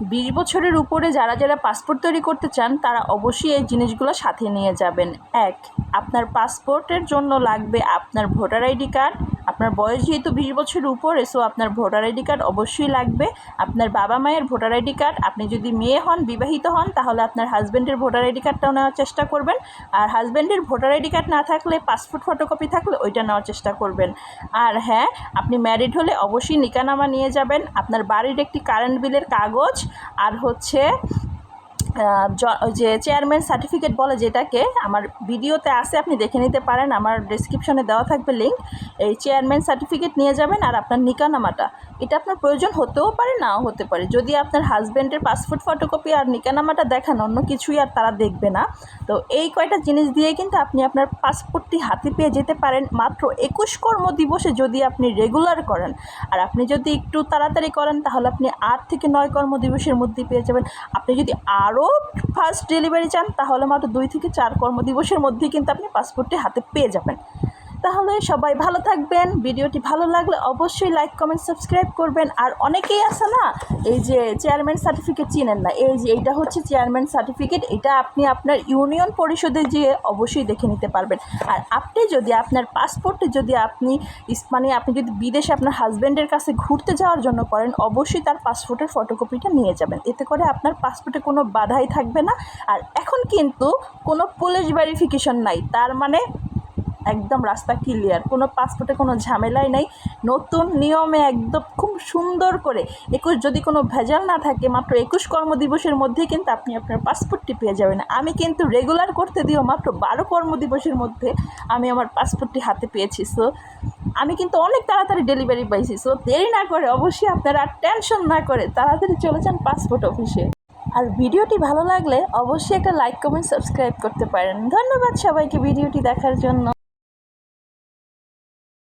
বিশ বছরের উপরে যারা যারা পাসপোর্ট তৈরি করতে চান, তারা অবশ্যই এই জিনিসগুলো সাথে নিয়ে যাবেন। এক, আপনার পাসপোর্টের জন্য লাগবে আপনার ভোটার আইডি কার্ড। আপনার বয়স যেহেতু বিশ বছরের উপরে সো আপনার ভোটার আইডি কার্ড অবশ্যই লাগবে। আপনার বাবা মায়ের ভোটার আইডি কার্ড, আপনি যদি মেয়ে হন, বিবাহিত হন, তাহলে আপনার হাজব্যান্ডের ভোটার আইডি কার্ডটাও নেওয়ার চেষ্টা করবেন। আর হাজব্যান্ডের ভোটার আইডি কার্ড না থাকলে, পাসপোর্ট ফটোকপি থাকলে ওইটা নেওয়ার চেষ্টা করবেন। আর হ্যাঁ আপনি ম্যারিড হলে অবশ্যই নিকানামা নিয়ে যাবেন। আপনার বাড়ির একটি কারেন্ট বিলের কাগজ, আর হচ্ছে যে চেয়ারম্যান সার্টিফিকেট বলে যেটাকে, আমার ভিডিওতে আছে, আপনি দেখে নিতে পারেন, আমার ডিসক্রিপশনে দেওয়া থাকবে লিঙ্ক এই চেয়ারম্যান সার্টিফিকেট নিয়ে যাবেন আর আপনার নিকানামাটা। এটা আপনার প্রয়োজন হতেও পারে, নাও হতে পারে। যদি আপনার হাজব্যান্ডের পাসপোর্ট ফটোকপি আর নিকানামাটা দেখান, অন্য কিছুই আর তারা দেখবে না। তো এই কয়টা জিনিস দিয়ে কিন্তু আপনি আপনার পাসপোর্টটি হাতে পেয়ে যেতে পারেন। মাত্র একুশ কর্ম দিবসে যদি আপনি রেগুলার করেন। আর আপনি যদি একটু তাড়াতাড়ি করেন, তাহলে আপনি আট থেকে নয় কর্ম দিবসের মধ্যে পেয়ে যাবেন। আপনি যদি আরও ফাস্ট ডেলিভারি চান, তাহলে মাত্র দুই থেকে চার কর্মদিবসের মধ্যেই কিন্তু আপনি পাসপোর্টটি হাতে পেয়ে যাবেন। তাহলে সবাই ভালো থাকবেন। ভিডিওটি ভালো লাগলে অবশ্যই লাইক কমেন্ট সাবস্ক্রাইব করবেন। আর অনেকেই আছে না, এই যে চেয়ারম্যান সার্টিফিকেট চিনেন না। এই যে এইটা হচ্ছে চেয়ারম্যান সার্টিফিকেট এটা আপনি আপনার ইউনিয়ন পরিষদে যেয়ে অবশ্যই দেখে নিতে পারবেন। আর আপনি যদি আপনার পাসপোর্টে যদি আপনি মানে আপনি যদি বিদেশে আপনার হাজব্যান্ডের কাছে ঘুরতে যাওয়ার জন্য করেন, অবশ্যই তার পাসপোর্টের ফটোকপিটা নিয়ে যাবেন। এতে করে আপনার পাসপোর্টে কোনো বাধাই থাকবে না। আর এখন কিন্তু কোনো পুলিশ ভেরিফিকেশন নাই। তার মানে একদম রাস্তা ক্লিয়ার কোনো পাসপোর্টে কোনো ঝামেলাই নেই। নতুন নিয়মে একদম খুব সুন্দর করে। একুশ যদি কোনো ভেজাল না থাকে, মাত্র একুশ কর্মদিবসের মধ্যে কিন্তু আপনি আপনার পাসপোর্টটি পেয়ে যাবেন। আমি কিন্তু রেগুলার করতে দিও মাত্র বারো কর্মদিবসের মধ্যে আমি আমার পাসপোর্টটি হাতে পেয়েছি। সো আমি কিন্তু অনেক তাড়াতাড়ি ডেলিভারি পাইছি। সো দেরি না করে অবশ্যই আপনারা টেনশন না করে তাড়াতাড়ি চলে যান পাসপোর্ট অফিসে আর ভিডিওটি ভালো লাগলে অবশ্যই একটা লাইক কমেন্ট সাবস্ক্রাইব করতে পারেন। ধন্যবাদ সবাইকে ভিডিওটি দেখার জন্য।